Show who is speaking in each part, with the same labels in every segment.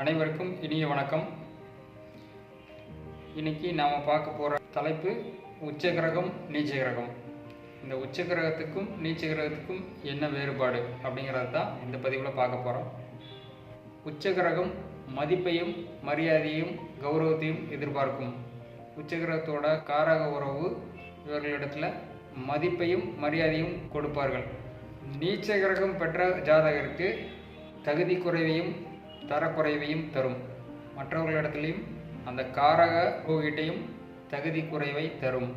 Speaker 1: அனைவருக்கும் இனிய வணக்கம். இன்னைக்கு நாம் பார்க்க போகிற தலைப்பு உச்ச கிரகம் நீச்ச கிரகம் இந்த உச்ச கிரகத்துக்கும் நீச்ச கிரகத்துக்கும் என்ன வேறுபாடு அப்படிங்கிறது தான் இந்த பதிவில் பார்க்க போகிறோம் உச்ச கிரகம் மதிப்பையும் மரியாதையும் கௌரவத்தையும் எதிர்பார்க்கும். உச்ச கிரகத்தோட காரக உறவு இவர்களிடத்தில் மதிப்பையும் மரியாதையும் கொடுப்பார்கள். நீச்ச கிரகம் பெற்ற ஜாதகருக்கு தகுதி குறைவையும் தரக்குறைவையும் தரும். மற்றவர்களிடத்திலையும் அந்த காரக போகிட்டையும் தகுதி குறைவை தரும்.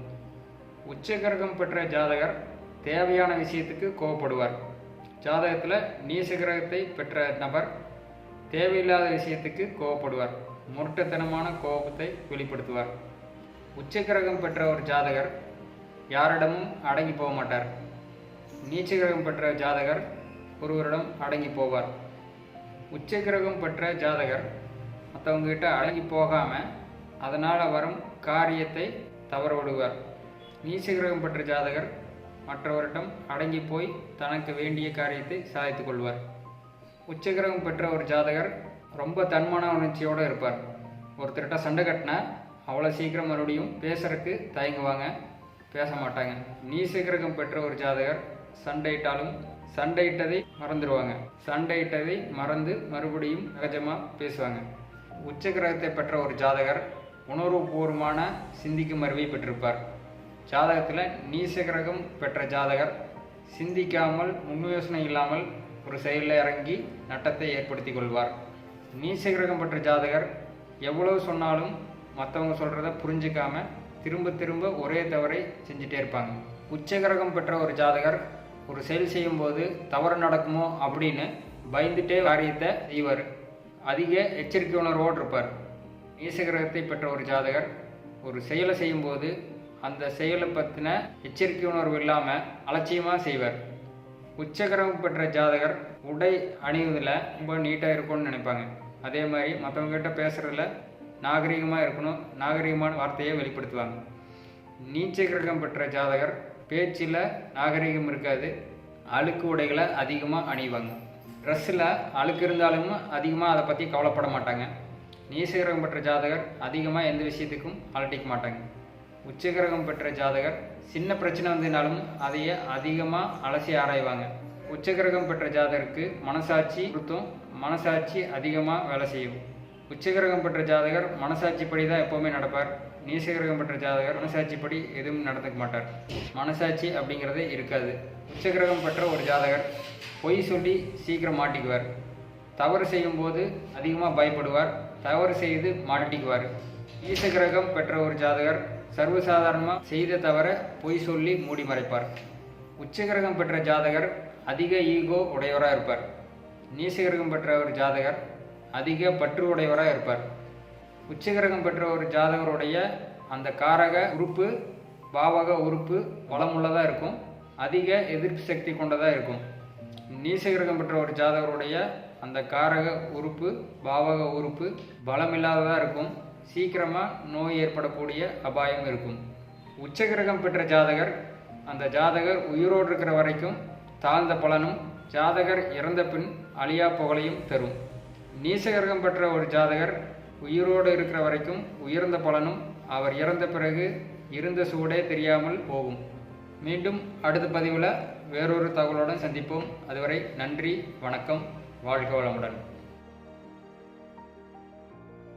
Speaker 1: உச்ச கிரகம் பெற்ற ஜாதகர் தேவையான விஷயத்துக்கு கோவப்படுவார். ஜாதகத்தில் நீசகிரகத்தை பெற்ற நபர் தேவையில்லாத விஷயத்துக்கு கோவப்படுவார். முரட்டுத்தனமான கோபத்தை வெளிப்படுத்துவார். உச்ச கிரகம் பெற்ற ஒரு ஜாதகர் யாரிடமும் அடங்கி போக மாட்டார். நீச்சகிரகம் பெற்ற ஜாதகர் ஒருவரிடம் அடங்கி போவார். உச்ச கிரகம் பெற்ற ஜாதகர் மற்றவங்ககிட்ட அடங்கி போகாமல் அதனால் வரும் காரியத்தை தவற விடுவார் நீச்ச கிரகம் பெற்ற ஜாதகர் மற்றவரிடம் அடங்கி போய் தனக்கு வேண்டிய காரியத்தை சாதித்து கொள்வார். உச்சகிரகம் பெற்ற ஒரு ஜாதகர் ரொம்ப தன்மான உணர்ச்சியோடு இருப்பார். ஒருத்தர்கிட்ட சண்டை கட்டினா அவ்வளோ சீக்கிரம் மறுபடியும் பேசுறதுக்கு தயங்குவாங்க. பேச மாட்டாங்க. நீச கிரகம் பெற்ற ஒரு ஜாதகர் சண்டையிட்டாலும் சண்டையிட்டதை மறந்துடுவாங்க சண்டையிட்டதை மறந்து மறுபடியும் சகஜமாக பேசுவாங்க. உச்ச கிரகத்தை பெற்ற ஒரு ஜாதகர் உணர்வுபூர்வமான சிந்திக்கும் அறிவை பெற்றிருப்பார். ஜாதகத்தில் நீச கிரகம் பெற்ற ஜாதகர் சிந்திக்காமல் முன்யோசனை இல்லாமல் ஒரு செயலில் இறங்கி நட்டத்தை ஏற்படுத்தி கொள்வார். நீச கிரகம் பெற்ற ஜாதகர் எவ்வளவு சொன்னாலும் மற்றவங்க சொல்கிறத புரிஞ்சுக்காம திரும்ப திரும்ப ஒரே தவறை செஞ்சுட்டே இருப்பாங்க. உச்ச கிரகம் பெற்ற ஒரு ஜாதகர் ஒரு செயல் செய்யும்போது தவறு நடக்குமோ அப்படின்னு பயந்துட்டே காரியத்தை செய்வார். அதிக எச்சரிக்கை உணர்வோடு இருப்பார். நீச கிரகத்தை பெற்ற ஒரு ஜாதகர் ஒரு செயலை செய்யும்போது அந்த செயலை பற்றின எச்சரிக்கை உணர்வு இல்லாமல் அலட்சியமாக செய்வார். உச்சகிரகம் பெற்ற ஜாதகர் உடை அணிவதில் ரொம்ப நீட்டாக இருக்கும்னு நினைப்பாங்க. அதே மாதிரி மற்றவங்ககிட்ட பேசுகிறதுல நாகரிகமாக இருக்கணும் நாகரிகமான வார்த்தையை வெளிப்படுத்துவாங்க. நீச்ச கிரகம் பெற்ற ஜாதகர் பேச்சில் நாகரிகம் இருக்காது. அழுக்கு உடைகளை அதிகமாக அணிவாங்க. ட்ரெஸ்ஸில் அழுக்கு இருந்தாலும் அதிகமாக அதை பற்றி கவலைப்பட மாட்டாங்க. நீசகிரகம் பெற்ற ஜாதகர் அதிகமாக எந்த விஷயத்துக்கும் அலட்டிக்க மாட்டாங்க. உச்சகிரகம் பெற்ற ஜாதகர் சின்ன பிரச்சனை வந்ததுனாலும் அதையே அதிகமாக அலசி ஆராய்வாங்க. உச்சகிரகம் பெற்ற ஜாதகருக்கு மனசாட்சி பொருத்தும் மனசாட்சி அதிகமாக வேலை செய்யும். உச்சகிரகம் பெற்ற ஜாதகர் மனசாட்சிப்படி தான் எப்போவுமே நடப்பார். நீசகிரகம் பெற்ற ஜாதகர் மனசாட்சிப்படி எதுவும் நடந்துக்க மாட்டார். மனசாட்சி அப்படிங்கிறதே இருக்காது. உச்சகிரகம் பெற்ற ஒரு ஜாதகர் பொய் சொல்லி சீக்கிரம் மாட்டிக்குவார். தவறு செய்யும்போது அதிகமாக பயப்படுவார். தவறு செய்து மாட்டிக்குவார். ஈசகிரகம் பெற்ற ஒரு ஜாதகர் சர்வசாதாரணமாக செய்த தவிர பொய் சொல்லி மூடி மறைப்பார். உச்சகிரகம் பெற்ற ஜாதகர் அதிக ஈகோ உடையவராக இருப்பார். நீசகிரகம் பெற்ற ஒரு ஜாதகர் அதிக பற்று உடையவராக இருப்பார். உச்சகிரகம் பெற்ற ஒரு ஜாதகருடைய அந்த காரக உறுப்பு பாவக உறுப்பு வளமுள்ளதாக இருக்கும். அதிக எதிர்ப்பு சக்தி கொண்டதாக இருக்கும். நீசகிரகம் பெற்ற ஒரு ஜாதகருடைய அந்த காரக உறுப்பு பாவக உறுப்பு பலமில்லாததாக இருக்கும். சீக்கிரமாக நோய் ஏற்படக்கூடிய அபாயம் இருக்கும். உச்சகிரகம் பெற்ற ஜாதகர் அந்த ஜாதகர் உயிரோடு இருக்கிற வரைக்கும் தாழ்ந்த பலனும் ஜாதகர் இறந்த பின் அழியா புகழையும் தரும். நீசகிரகம் பெற்ற ஒரு ஜாதகர் உயிரோடு இருக்கிற வரைக்கும் உயர்ந்த பலனும் அவர் இறந்த பிறகு இருந்த சூடே தெரியாமல் போகும். மீண்டும் அடுத்த பதிவில் வேறொரு தகவலுடன் சந்திப்போம். அதுவரை நன்றி வணக்கம் வாழ்க வளமுடன்.